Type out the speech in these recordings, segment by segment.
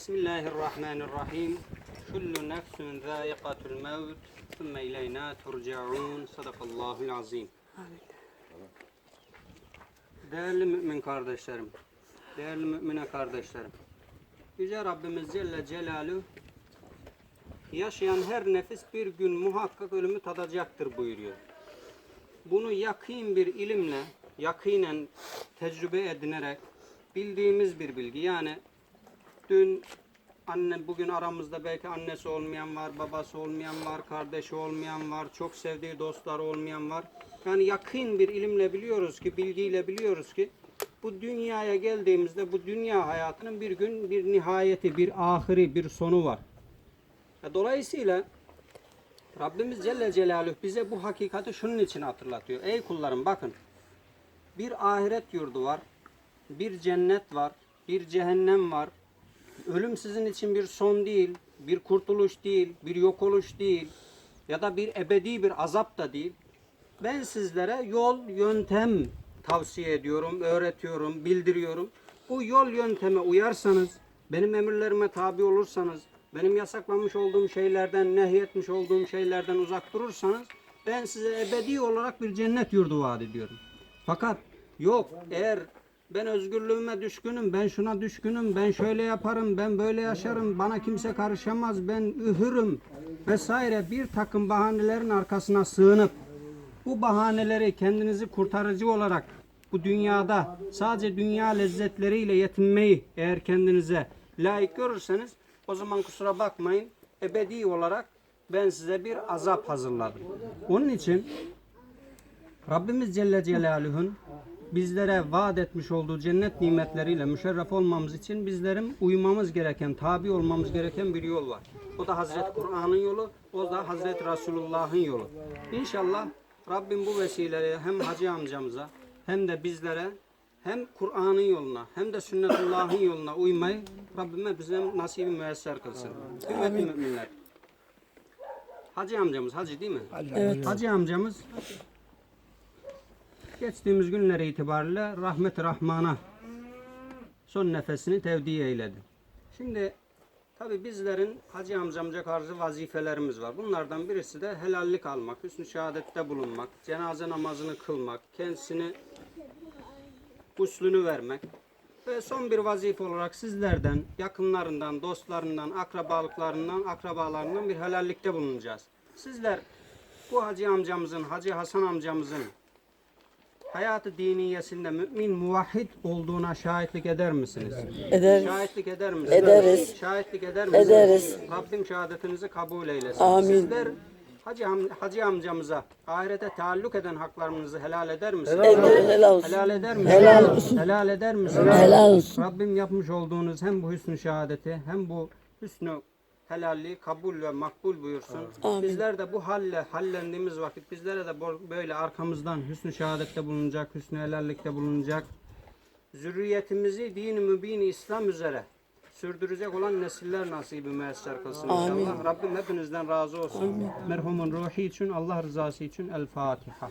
Bismillahirrahmanirrahim. Kullu nefsin zâikatul mevt. Sümme ileyna turcaun. Sadakallahul azim. Değerli mümin kardeşlerim, değerli mümine kardeşlerim. Yüce Rabbimiz Celle Celaluhu yaşayan her nefis bir gün muhakkak ölümü tadacaktır buyuruyor. Bunu yakın bir ilimle, yakinen tecrübe edinerek bildiğimiz bir bilgi. Yani dün anne bugün aramızda belki annesi olmayan var, babası olmayan var, kardeşi olmayan var, çok sevdiği dostları olmayan var. Yani yakın bir ilimle biliyoruz ki, bilgiyle biliyoruz ki bu dünyaya geldiğimizde bu dünya hayatının bir gün bir nihayeti, bir ahiri, bir sonu var. Dolayısıyla Rabbimiz Celle Celaluhu bize bu hakikati şunun için hatırlatıyor. Ey kullarım bakın. Bir ahiret yurdu var. Bir cennet var. Bir cehennem var. Ölüm sizin için bir son değil, bir kurtuluş değil, bir yok oluş değil ya da bir ebedi bir azap da değil. Ben sizlere yol, yöntem tavsiye ediyorum, öğretiyorum, bildiriyorum. Bu yol yönteme uyarsanız, benim emirlerime tabi olursanız, benim yasaklamış olduğum şeylerden, nehyetmiş olduğum şeylerden uzak durursanız, ben size ebedi olarak bir cennet yurdu vaat ediyorum. Fakat yok eğer ben özgürlüğüme düşkünüm, ben şuna düşkünüm, ben şöyle yaparım, ben böyle yaşarım, bana kimse karışamaz, ben ühürüm vesaire bir takım bahanelerin arkasına sığınıp bu bahaneleri kendinizi kurtarıcı olarak bu dünyada sadece dünya lezzetleriyle yetinmeyi eğer kendinize layık görürseniz o zaman kusura bakmayın ebedi olarak ben size bir azap hazırladım. Onun için Rabbimiz Celle Celaluhu'nun bizlere vaat etmiş olduğu cennet nimetleriyle müşerref olmamız için bizlerin uymamız gereken, tabi olmamız gereken bir yol var. O da Hazreti Kur'an'ın yolu, o da Hazreti Resulullah'ın yolu. İnşallah Rabbim bu vesileyle hem hacı amcamıza hem de bizlere hem Kur'an'ın yoluna hem de sünnetullah'ın yoluna uymayı Rabbime bize nasibi müyesser kılsın. Kıymetli müminler. Hacı amcamız, hacı değil mi? Evet. Hacı amcamız geçtiğimiz günler itibariyle rahmet-i rahmana son nefesini tevdi eyledi. Şimdi tabi bizlerin hacı amcamca karşı vazifelerimiz var. Bunlardan birisi de helallik almak, hüsnü şehadette bulunmak, cenaze namazını kılmak, kendisini uslünü vermek ve son bir vazife olarak sizlerden, yakınlarından, dostlarından, akrabalıklarından, akrabalarından bir helallikte bulunacağız. Sizler bu hacı amcamızın, hacı Hasan amcamızın hayatı diniyesinde mümin muvahhid olduğuna şahitlik eder misiniz? Ederiz. Şahitlik eder misiniz? Ederiz. Şahitlik eder misiniz? Ederiz. Rabbim şehadetinizi kabul eylesin. Amin. Sizler hacı, am- hacı amcamıza ahirete taalluk eden haklarınızı helal eder misiniz? Eder, helal olsun. Helal eder misiniz? Helal olsun. Helal eder misiniz? Helal olsun. Rabbim yapmış olduğunuz hem bu hüsnü şehadeti hem bu hüsnü helalliği kabul ve makbul buyursun. Amin. Bizler de bu halle hallendiğimiz vakit bizlere de böyle arkamızdan hüsnü şehadette bulunacak, hüsnü helallikte bulunacak. Zürriyetimizi din-i mübin İslam üzere sürdürecek olan nesiller nasibi müyesser kılsın Amin. inşallah. Rabbim hepinizden razı olsun. Merhumun ruhi için, Allah rızası için El Fatiha.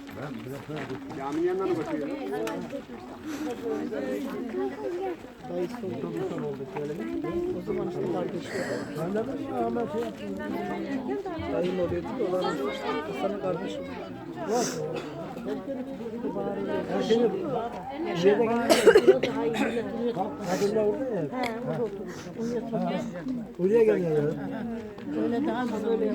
Dayım oluyordu da olan Hasan'ın kardeşi. Var. Her şey Şeyde Kadınlar orada ya. Oraya geliyor. Öyle daha güzel oluyor.